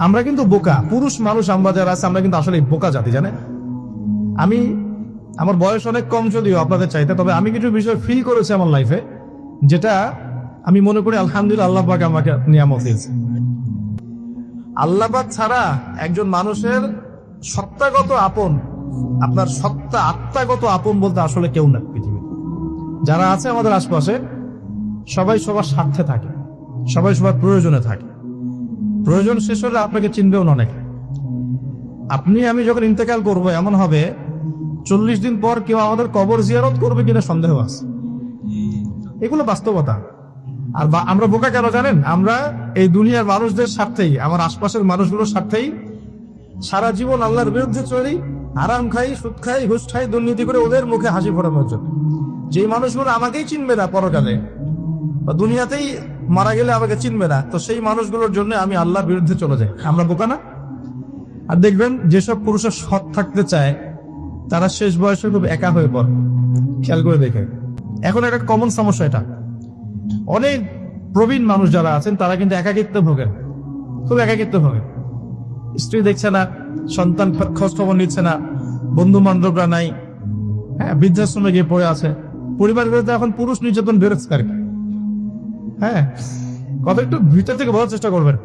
আমরা কিন্তু বোকা, পুরুষ মানুষ আমরা যারা আছে, আমরা কিন্তু আসলে বোকা জাতি, জানেন? আমি, আমার বয়স অনেক কম যদিও আপনাদের চাইতে, তবে আমি কিছু বিষয় ফিল করেছি আমার লাইফে যেটা আমি মনে করি আলহামদুলিল্লাহ আল্লাহ আমাকে নিয়ামত দিয়েছে। আল্লাহবাদ ছাড়া একজন মানুষের সত্তাগত আপন, আপনার সত্তা আত্মাগত আপন বলতে আসলে কেউ না পৃথিবীতে। যারা আছে আমাদের আশপাশে, সবাই সবার স্বার্থে থাকে, সবাই সবার প্রয়োজনে থাকে। প্রয়োজন শেষ হলে আপনাকে চিনবেও না অনেকে। আপনি, আমি যখন ইন্তেকাল করব, এমন হবে, চল্লিশ দিন পর কেউ আমাদের কবর জিয়ারত করবে কিনা সন্দেহ আছে। এগুলো বাস্তবতা। আর আমরা বোকা কেন জানেন? আমরা এই দুনিয়ার মানুষদের স্বার্থেই, আমার আশপাশের মানুষগুলোর স্বার্থেই সারা জীবন আল্লাহর বিরুদ্ধে চলি আরাম খাই, সুদ খাই, ঘুষ খাই, দুর্নীতি করে ওদের মুখে হাসি ফোটানোর জন্য। যে মানুষগুলো আমাকেই চিনবে না পরকালে দুনিয়াতেই মারা গেলে আমাকে চিনবে না। তো সেই মানুষগুলোর জন্য আমি আল্লাহর বিরুদ্ধে চলে যাই। আমরা বোকা না? আর দেখবেন, যেসব পুরুষের সৎ থাকতে চায়, তারা শেষ বয়সে খুব একা হয়ে পড়ে। খেয়াল করে দেখে এখন একটা কমন সমস্যা এটা। অনেক প্রবীণ মানুষ যারা আছেন, তারা কিন্তু একাকিত্ব ভোগেন। খুব একাকিত্ব ভোগেন। স্ত্রী দেখছে না, সন্তান খোঁজ খবর নিচ্ছে না বন্ধু বান্ধবরা নাই হ্যাঁ বৃদ্ধাশ্রমে গিয়ে পড়ে আছে। বিরুদ্ধে এখন পুরুষ নির্যাতন বেরোচ্ছে আর কি। হ্যাঁ কত একটু ভিতর থেকে বোঝার চেষ্টা করবেন।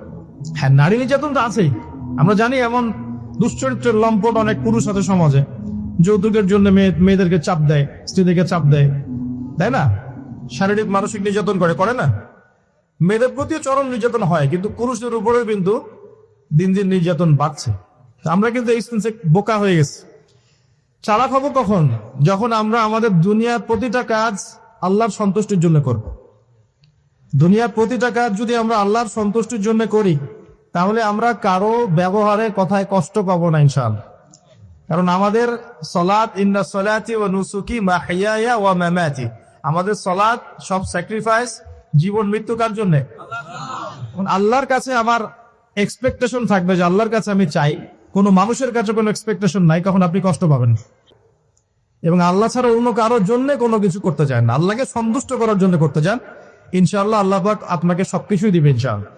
হ্যাঁ নারী নির্যাতন তো আছেই। আমরা জানি এমন দুশ্চরিত্রের লম্পট অনেক পুরুষ আছে সমাজে। যৌতুকের জন্য মেয়ে, মেয়েদেরকে চাপ দেয়, স্ত্রীদেরকে চাপ দেয়। তাই না? শারীরিক, মানসিক নির্যাতন করে করে না? মেয়েদের প্রতিও চরম নির্যাতন হয়, কিন্তু পুরুষদের উপরেও কিন্তু দিন দিন নির্যাতন বাড়ছে। আমরা কিন্তু এই সেন্সে বোকা হয়ে গেছি। চালাক হব কখন? যখন আমরা আমাদের দুনিয়ার প্রতিটা কাজ আল্লাহর সন্তুষ্টির জন্য করব। দুনিয়ার প্রতিটা কাজ যদি আমরা আল্লাহর সন্তুষ্টির জন্য করি, তাহলে আমরা কারও ব্যবহারে কথায় কষ্ট পাবো না, ইনশাআল্লাহ। কারণ আমাদের সলাৎ, ইন্না সলাতি ও নুসুকি মাহিয়া আমাদের সলাৎ সব স্যাক্রিফাইস জীবন মৃত্যু কার জন্য? আল্লাহর কাছে আমার এক্সপেকটেশন থাকবে যে আল্লাহর কাছে আমি চাই। কোনো মানুষের কাছে কোনো এক্সপেকটেশন নাই, কখন আপনি কষ্ট পাবেন। এবং আল্লাহ ছাড়া অন্য কারোর জন্য কোনো কিছু করতে চান না। আল্লাহকে সন্তুষ্ট করার জন্য করতে চান। ইনশাআল্লাহ আল্লাহবাক আপনাকে সবকিছুই দিবে ইনশাআল্লাহ।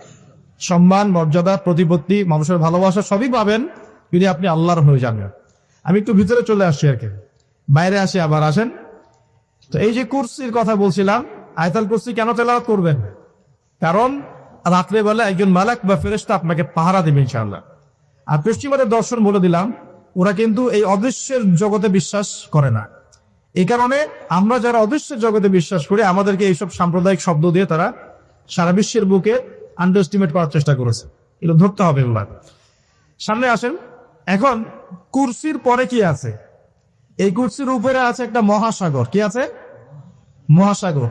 সম্মান, মর্যাদা, প্রতিপত্তি, মানুষের ভালোবাসা সবই পাবেন যদি আপনি আল্লাহর হয়ে যান। আমি একটু ভিতরে চলে আসছি আর কি। বাইরে আসি আবার, আসেন। তো এই যে কুরসির কথা বলছিলাম, আয়তাল কুরসি কেন তেলাওয়াত করবেন? কারণ রাত্রেবেলা একজন মালাক বা ফেরেশতা আপনাকে পাহারা দেবে ইনশাআল্লাহ। আর পশ্চিমাদের দর্শন বলে দিলাম, ওরা কিন্তু এই অদৃশ্যের জগতে বিশ্বাস করে না। এই কারণে আমরা যারা অদৃশ্যের জগতে বিশ্বাস করি, আমাদেরকে এইসব সাম্প্রদায়িক শব্দ দিয়ে তারা সারা বিশ্বের বুকে আন্ডারস্টিমেট করার চেষ্টা করেছে। এগুলো ধরতে হবে এগুলা সামনে আসেন। এখন কুরসির পরে কি আছে? এই কুরসির উপরে আছে একটা মহাসাগর। কি আছে? মহাসাগর।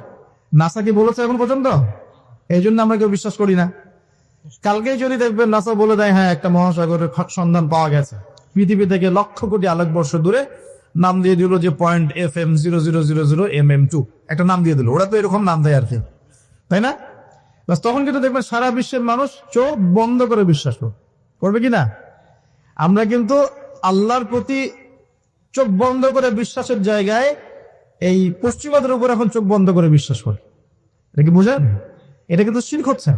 নাসা কি বলেছে এখন পর্যন্ত? এই জন্য আমরা কেউ বিশ্বাস করি না। কালকেই যদি দেখবেন নাসা বলে দেয় হ্যাঁ একটা মহাসাগরের সন্ধান পাওয়া গেছে। পৃথিবী থেকে লক্ষ কোটি আলোকবর্ষ দূরে নাম দিয়ে দিল যে point F M zero zero zero zero M M two একটা নাম দিয়ে দিল। ওরা তো এরকম নাম দেয় আর কি। তাই না? তখন কিন্তু দেখবেন সারা বিশ্বের মানুষ চোখ বন্ধ করে বিশ্বাস করবে। কি না? আমরা কিন্তু আল্লাহর প্রতি চোখ বন্ধ করে বিশ্বাসের জায়গায় এই পশ্চিমাদের উপর এখন চোখ বন্ধ করে বিশ্বাস করি। এটা কি বুঝেন? এটা কিন্তু শির্ক হচ্ছে।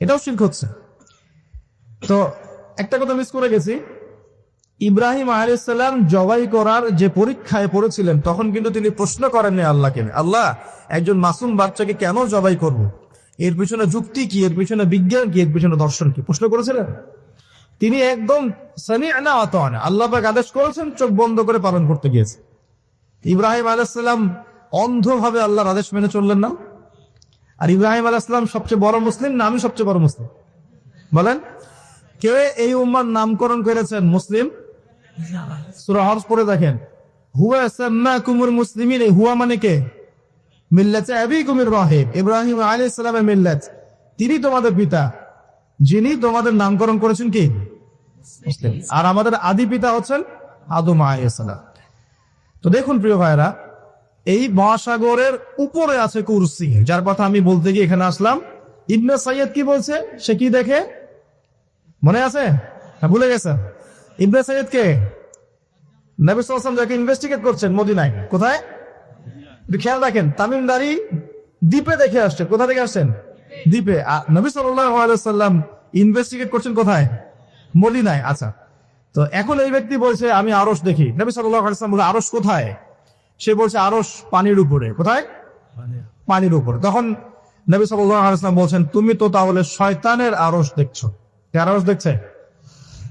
এটাও শির্ক হচ্ছে। তো একটা কথা মিস করে গেছি। ইব্রাহিম আলাইসাল্লাম জবাই করার যে পরীক্ষায় পড়েছিলেন, তখন কিন্তু তিনি প্রশ্ন করেননি আল্লাহকে। আল্লাহ, একজন মাসুম বাচ্চাকে কেন জবাই করব। এর পিছনে যুক্তি কি? এর পিছনে বিজ্ঞান কি? এর পিছনে দর্শন কি? প্রশ্ন করেছিলেন? তিনি একদম সানি আনা আল্লাহ আদেশ করেছেন, চোখ বন্ধ করে পালন করতে গিয়েছে। ইব্রাহিম আলাইসাল্লাম অন্ধভাবে আল্লাহর আদেশ মেনে চললেন না। আর ইব্রাহিম আলাইসাল্লাম সবচেয়ে বড় মুসলিম না? আমি সবচেয়ে বড় মুসলিম। বলেন, কেউ এই উম্মার নামকরণ করেছেন মুসলিম দেখেন। এই হুয়া মানে কে? তিনি তোমাদের পিতা, যিনি তোমাদের নামকরণ করেছেন কি? আর আমাদের আদি পিতা হচ্ছেন আদম আলাইহিস সালাম। তো দেখুন প্রিয় ভাইরা এই মহাসাগরের উপরে আছে কুরসি, যার কথা আমি বলতে গিয়ে এখানে আসলাম। ইবনে সাইয়দ কি বলছে? সে কি দেখে? মনে আছে? ভুলে গেছে? ইবনে সাইয়দ কে নবী যাকে ইনভেস্টিগেট করছেন মদিনায় কোথায়? খেয়াল রাখেন তামিমদারি দ্বীপে দেখে আসছে কোথা থেকে আসছেন? দ্বীপে। নবী সাল্লাম ইনভেস্টিগেট করছেন কোথায়? মদিনায়। আচ্ছা তো এখন এই ব্যক্তি বলছে আমি আরস দেখি। নবী আলাইহি বলে আরস কোথায়? সে বলছে আরস পানির উপরে। কোথায়? পানির। উপরে। তখন নবী ওয়াসাল্লাম বলছেন তুমি তো তাহলে শয়তানের আরস দেখছ। আরস দেখছে?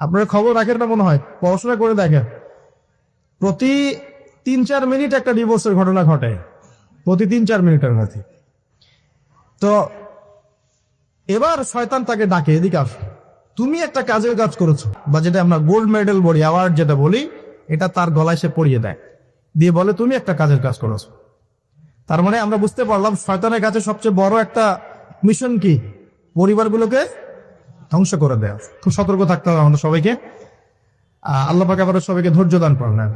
আপনার খবর রাখেন না মনে হয়? পড়াশোনা করে দেখেন। প্রতি তিন চার মিনিট একটা ডিভোর্সের ঘটনা ঘটে। প্রতি তিন চার মিনিটের মধ্যে। তো এবার শয়তান তাকে ডাকে, এদিকে আস। তুমি একটা কাজের কাজ করেছ, বা যেটা আমরা গোল্ড মেডেল বলি অ্যাওয়ার্ড যেটা বলি, এটা তার গলায় সে পরিয়ে দেয়। দিয়ে বলে, তুমি একটা কাজের কাজ করেছ। তার মানে আমরা বুঝতে পারলাম, শয়তানের কাছে সবচেয়ে বড় একটা মিশন কি? পরিবারগুলোকে ধ্বংস করে দেয়া খুব সতর্ক থাকতে হবে আমাদের সবাইকে। আল্লাহ পাকে আমাদের সবাইকে ধৈর্য দান করেন।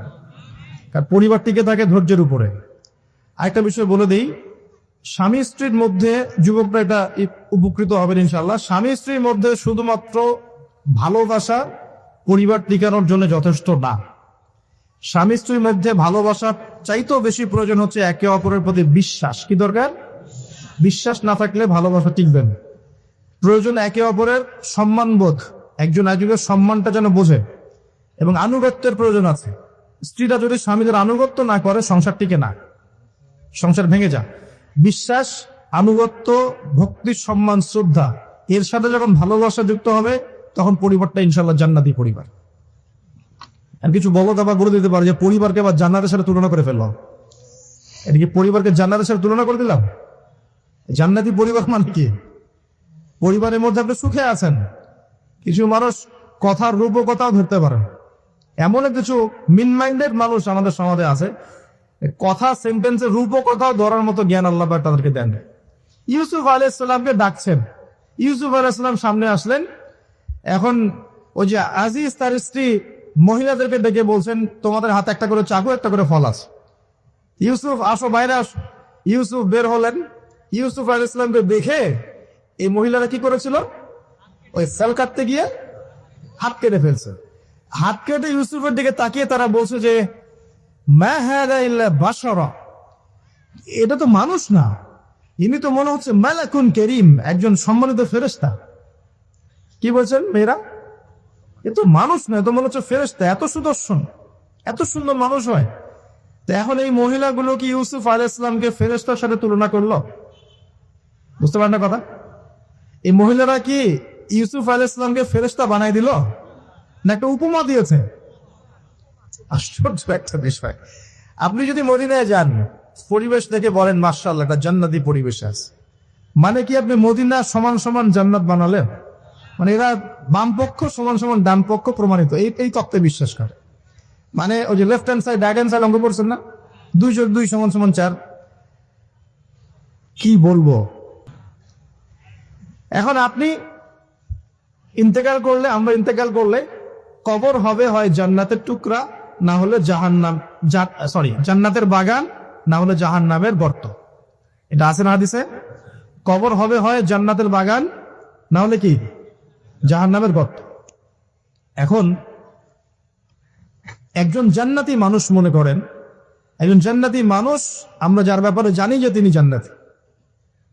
কারণ পরিবার টিকে থাকে ধৈর্যের উপরে। আরেকটা বিষয় বলে দিই, স্বামী স্ত্রীর মধ্যে যুবকরা এটা উপকৃত হবেন ইনশাল্লাহ স্বামী স্ত্রীর মধ্যে শুধুমাত্র ভালোবাসা পরিবার টিকানোর জন্য যথেষ্ট না। স্বামী স্ত্রীর মধ্যে ভালোবাসা চাইতেও বেশি প্রয়োজন হচ্ছে একে অপরের প্রতি বিশ্বাস। কি দরকার? বিশ্বাস না থাকলে ভালোবাসা টিকবে না। প্রয়োজন একে অপরের সম্মানবোধ। একজন একজনের সম্মানটা যেন বোঝে এবং আনুগত্যের প্রয়োজন আছে। স্ত্রীরা যদি স্বামীদের আনুগত্য না করে, সংসার টিকে না। সংসার ভেঙে যা বিশ্বাস, আনুগত্য, ভক্তি, সম্মান, শ্রদ্ধা, এর সাথে যখন ভালোবাসা যুক্ত হবে, তখন পরিবারটা ইনশাল্লাহ জান্নাতি পরিবার। আর কিছু বলদ আবার বলে দিতে পারে যে, পরিবারকে আবার জান্নাতের সাথে তুলনা করে ফেললাম। এটা কি পরিবারকে জান্নাতের সাথে তুলনা করে দিলাম? জান্নাতি পরিবার মানে কি? পরিবারের মধ্যে আপনি সুখে আছেন। কিছু মানুষ কথার রূপকথাও ধরতে পারেন। এমন কিছু মিন মাইন্ডেড মানুষ আমাদের সমাজে আছে। কথা সেন্টেন্সের রূপকথাও ধরার মতো জ্ঞান আল্লাহ তাদেরকে দেন। ইউসুফ আলাইসাল্লামকে ডাকছেন। ইউসুফ আলাইসাল্লাম সামনে আসলেন। এখন ওই যে আজিজ তার স্ত্রী মহিলাদেরকে ডেকে বলছেন, তোমাদের হাতে একটা করে চাকু, একটা করে ফল আছে। ইউসুফ, আসো বাইরে, আসো। ইউসুফ বের হলেন। ইউসুফ আল ইসলামকে দেখে এই মহিলারা কি করেছিল? ওই সেল কাটতে গিয়ে হাত কেটে ফেলছে। হাত কেটে ইউসুফের দিকে তাকিয়ে তারা বলছে যে এটা তো মানুষ না। ইনি তো মনে হচ্ছে মালাকুন করিম, একজন সম্মানিত ফেরেশতা। কি বলছেন মেয়েরা? এ তো মানুষ না তো মনে হচ্ছে ফেরেশতা। এত সুদর্শন, এত সুন্দর মানুষ হয়। তো এখন এই মহিলাগুলো কি ইউসুফ আলাহ ইসলামকে ফেরেস্তার সাথে তুলনা করল? বুঝতে পারেন না কথা? এই মহিলারা কি ইউসুফ আলাহ ইসলামকে ফেরেস্তা বানাই দিল? না একটা উপমা দিয়েছে? আশ্চর্য একটা বিষয়। আপনি যদি মদিনায় যান, পরিবেশ দেখে বলেন মার্শাল একটা জান্নাতি পরিবেশ আছে। মানে কি আপনি মদিনা সমান সমান জান্নাত বানালেন? মানে এরা বাম পক্ষ সমান সমান ডান পক্ষ প্রমাণিত। এই এই তত্ত্বে বিশ্বাস করে। মানে ওই যে left hand side right hand side অঙ্ক পড়ছেন না? দুই যোগ দুই সমান সমান চার। কি বলব? এখন আপনি ইন্তেকাল করলে, আমরা ইন্তেকাল করলে কবর হবে হয় জান্নাতের টুকরা, না হলে জাহান্নাম সরি জান্নাতের বাগান, না হলে জাহান্নামের গর্ত। এটা আছে না হাদিসে? কবর হবে হয় জান্নাতের বাগান, না হলে কি? জাহান্নামের গর্ত। এখন একজন জান্নাতি মানুষ মনে করেন, একজন জান্নাতি মানুষ, আমরা যার ব্যাপারে জানি যে তিনি জান্নাতি।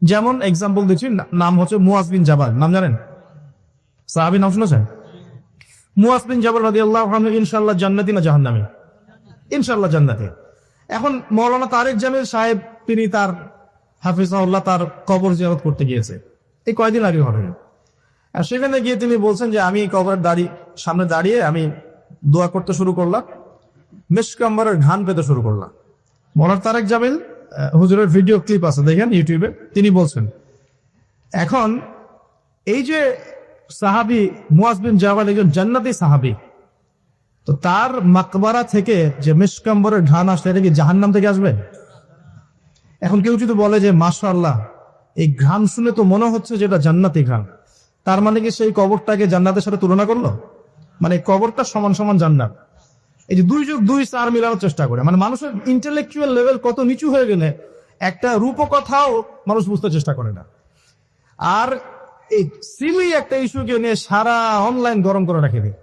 যেমন এক্সাম্পল দিচ্ছি নাম হচ্ছে মুয়াজ বিন জাবাল। নাম জানেন? সাহাবি নাম শুনেছেন? মুয়াজ বিন জাবাল রাদি আল্লাহ ইনশাল্লাহ জান্নাতি না জাহান্নামি? ইনশাল্লাহ জান্নাতি। এখন মৌলানা তারেক জামিল সাহেব, তিনি তার হাফিজাউল্লাহ তার কবর জিয়ারত করতে গিয়েছে। এই কয়দিন আগে ঘটনা। আর সেখানে গিয়ে তিনি বলছেন যে, আমি কবরের দাঁড়িয়ে সামনে দাঁড়িয়ে আমি দোয়া করতে শুরু করলাম। মেশকাম্বরের ঘান পেতে শুরু করলাম। মনার তারেক জামিল হুজুরের ভিডিও ক্লিপ আছে, দেখেন ইউটিউবে তিনি বলছেন, এখন এই যে সাহাবি মুয়াজ বিন জাবাল একজন জান্নাতি সাহাবি, তো তার মাকবারা থেকে যে মেশকাম্বরের ঘান আসলে এটা কি জাহান্নাম থেকে আসবে? এখন কেউ যদি বলে যে, মাশাআল্লাহ, এই ঘ্রাণ শুনে তো মনে হচ্ছে যে এটা জান্নাতি ঘ্রাণ। তার মানে কি সেই কবরটাকে জান্নাতের সাথে তুলনা করল? মানে কবরটা সমান সমান জান্নাত। এই যে দুই যুগ দুই চার মিলানোর চেষ্টা করে। মানে মানুষের ইন্টেলেকচুয়াল লেভেল কত নিচু হয়ে গেলে একটা রূপকথাও মানুষ বুঝতে চেষ্টা করে না। আর এই সিলি একটা ইস্যুকে নিয়ে সারা অনলাইন গরম করে রাখে দিই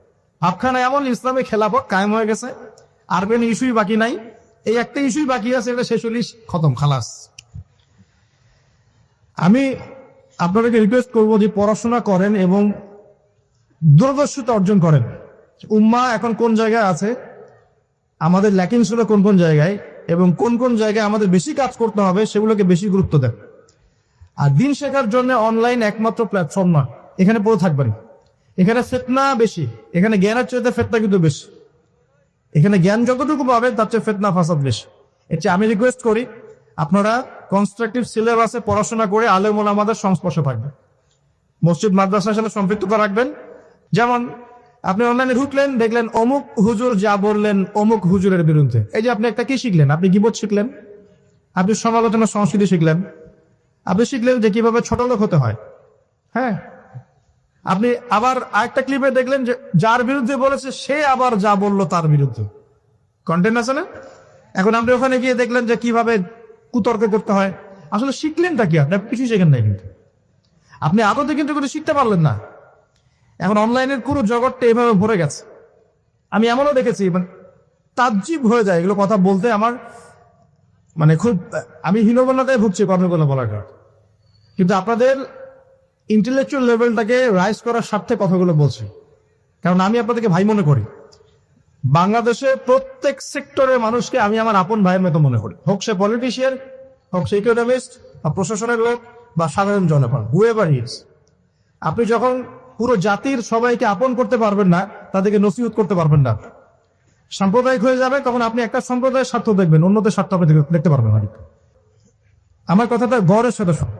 ভাবখানা এমন ইসলামে খেলাফত কায়েম হয়ে গেছে আর কোনো ইস্যুই বাকি নাই। এই একটা ইস্যুই বাকি আছে, এটা শেষ হলিস খতম, খালাস। আমি আপনাদেরকে রিকোয়েস্ট করব যে পড়াশোনা করেন এবং দূরদর্শিতা অর্জন করেন। উম্মা এখন কোন জায়গায় আছে? আমাদের ল্যাকিং ছিল কোন কোন জায়গায় এবং কোন কোন জায়গায় আমাদের বেশি কাজ করতে হবে সেগুলোকে বেশি গুরুত্ব দেন। আর দিন শেখার জন্য অনলাইন একমাত্র প্ল্যাটফর্ম নয় এখানে পড়ে থাকবেন। এখানে ফেতনা বেশি, এখানে জ্ঞানের চাইতে ফেতনা কিন্তু বেশি। এখানে জ্ঞান যতটুকু পাবেন, তার চেয়ে ফেতনা, ফাসাদ বেশি। এর চেয়ে আমি রিকোয়েস্ট করি, আপনারা কনস্ট্রাকটিভ সিলেবাসে পড়াশোনা করে আলেমুল আমাদের সংস্পর্শে থাকবেন। মসজিদ, মাদ্রাসার সাথে সম্পৃক্ততা রাখবেন। যেমন আপনি অনলাইনে ঢুকলেন, দেখলেন অমুক হুজুর যা বললেন অমুক হুজুরের বিরুদ্ধে। এই যে আপনি একটা কি শিখলেন? আপনি গিবত শিখলেন, আপনি সমালোচনা সংস্কৃতি শিখলেন, আপনি শিখলেন যে কীভাবে ছোট লোক হতে হয়। হ্যাঁ? আপনি আবার আরেকটা ক্লিপে দেখলেন যে যার বিরুদ্ধে বলেছে, সে আবার যা বলল তার বিরুদ্ধে। কন্টেন্ট আছে না? এখন আপনি ওখানে গিয়ে দেখলেন যে কীভাবে কুতর্ক করতে হয়। আসলে শিখলেন শিখলেনটা কি? আপনি কিছুই শেখেন নাই কিন্তু। আপনি আদতে কিন্তু কোনো শিখতে পারলেন না। এখন অনলাইনের পুরো জগৎটা এভাবে ভরে গেছে। আমি এমনও দেখেছি মানে তাজ্জিব হয়ে যায় এগুলো কথা বলতে আমার মানে খুব, আমি হীনবন্যতায় ভুগছি কথাগুলো বলার কারণে। কিন্তু আপনাদের ইন্টেলেকচুয়াল লেভেলটাকে রাইজ করার স্বার্থে কথাগুলো বলছি। কারণ আমি আপনাদেরকে ভাই মনে করি বাংলাদেশে প্রত্যেক সেক্টরের মানুষকে আমি আমার আপন ভাইয়ের মতো মনে করি। হোক সে পলিটিশিয়ান হোক সে ইকোনমিস্ট বা প্রশাসনের লোক, বা সাধারণ জনগণ হুয়েভার হিজ আপনি যখন পুরো জাতির সবাইকে আপন করতে পারবেন না, তাদেরকে নসিহত করতে পারবেন না। সাম্প্রদায়িক হয়ে যাবে, তখন আপনি একটা সম্প্রদায়ের স্বার্থ দেখবেন, অন্যদের স্বার্থ আপনি দেখতে- পারবেন না। আমার কথাটা গড়ের সাথে শোনো।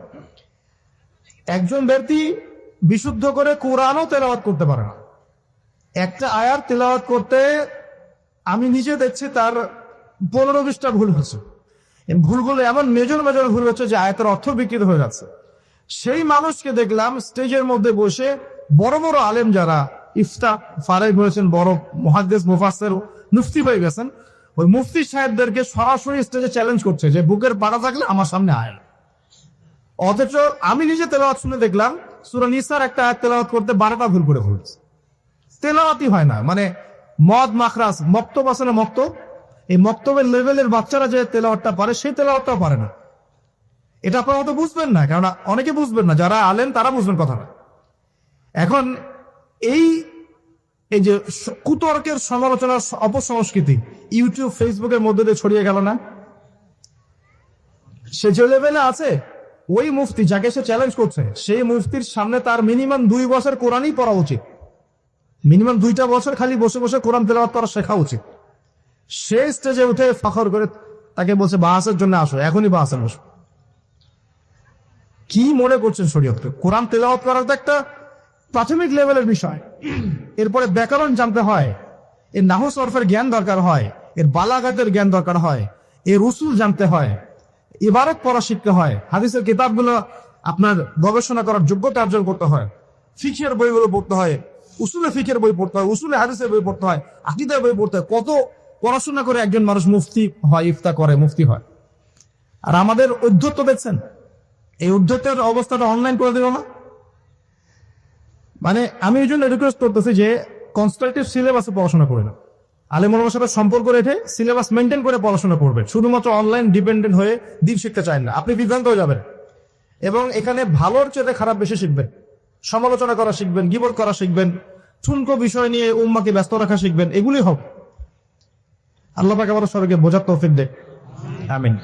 একজন ব্যক্তি বিশুদ্ধ করে কোরআনও তেলাওয়াত করতে পারে না। একটা আয়ার তেলাওয়াত করতে আমি নিজে দেখছি তার পনেরো বিশটা ভুল এই ভুলগুলো এমন মেজর মেজর ভুল হচ্ছে যে আয়াতের অর্থ বিকৃত হয়ে যাচ্ছে। সেই মানুষকে দেখলাম স্টেজের মধ্যে বসে বড় বড় আলেম যারা ইফতা ফারেক হয়েছেন বড় মহাদেশ মুফাসের মুফতি হয়ে গেছেন, ওই মুফতি সাহেবদেরকে সরাসরি স্টেজে চ্যালেঞ্জ করছে যে, বুকের পাড়া থাকলে আমার সামনে আয় না। অথচ আমি নিজে তেলাওয়াত শুনে দেখলাম, সুরা নিসার একটা আয়াত তেলাওয়াত করতে বারোটা ভুল করে ফেলছে। তেলাওয়াতই হয় না মানে মদ মাখরাস মক্তব আছে না এই মক্তবের লেভেলের বাচ্চারা যে তেলাওয়াতটা পারে, সেই তেলাওয়াতটাও পারে না। এটা আপনারা হয়তো বুঝবেন না কারণ অনেকে বুঝবেন না, যারা আলেন তারা বুঝবেন কথাটা। এখন এই এই যে কুতর্কের সমালোচনার অপসংস্কৃতি ইউটিউব, ফেসবুকের মধ্যে দিয়ে ছড়িয়ে গেল না? সে যে লেভেলে আছে? ওই মুফতি যাকে সে চ্যালেঞ্জ করছে, সেই মুফতির সামনে তার মিনিমাম দুই বছর কোরআনই পড়া উচিত। মিনিমাম দুইটা বছর খালি বসে বসে কোরআন তেলাওয়াত করা শেখা উচিত। সে স্টেজে উঠে ফখর করে তাকে বলছে, বাহাসের জন্য আসো, এখনই বাহাসের বসো। কি মনে করছেন শরীয়তকে? কোরআন তেলাওয়াত করার তো একটা প্রাথমিক লেভেলের বিষয়। এরপরে ব্যাকরণ জানতে হয়। এর নাহ সরফের জ্ঞান দরকার হয়। এর বালাঘাতের জ্ঞান দরকার হয়। এর উসুল জানতে হয়। ইবারত পড়া শিখতে হয়। হাদিসের কিতাবগুলো আপনার গবেষণা করার যোগ্যতা অর্জন করতে হয়। ফিখের বইগুলো পড়তে হয়। উসুলে ফিখের বই পড়তে হয়। উসুলে হাদিসের বই পড়তে হয়। আকিদের বই পড়তে হয়। কত পড়াশোনা করে একজন মানুষ মুফতি হয় ইফতা করে, মুফতি হয়। আর আমাদের উদ্ধত্ত দেখছেন এই উদ্ধত্তের অবস্থাটা অনলাইন করে দেবে না? মানে আমি এই জন্য রিকোয়েস্ট করতেছি যে কনস্ট্রাকটিভ সিলেবাসে পড়াশোনা করে না আলিমুলের সাথে সম্পর্ক রেখে সিলেবাস মেনটেন করে পড়াশোনা করবে। শুধুমাত্র অনলাইন ডিপেন্ডেন্ট হয়ে দিন শিখতে চান না। আপনি বিভ্রান্ত হয়ে যাবেন। এবং এখানে ভালোর চেয়ে খারাপ বেশি শিখবেন। সমালোচনা করা শিখবেন গিবর করা শিখবেন, ঠুনকো বিষয় নিয়ে উম্মাকে ব্যস্ত রাখা শিখবেন এগুলি হোক আল্লাহ পাকে আবার সবাইকে বোঝার তৌফিক দেখ। আমিন।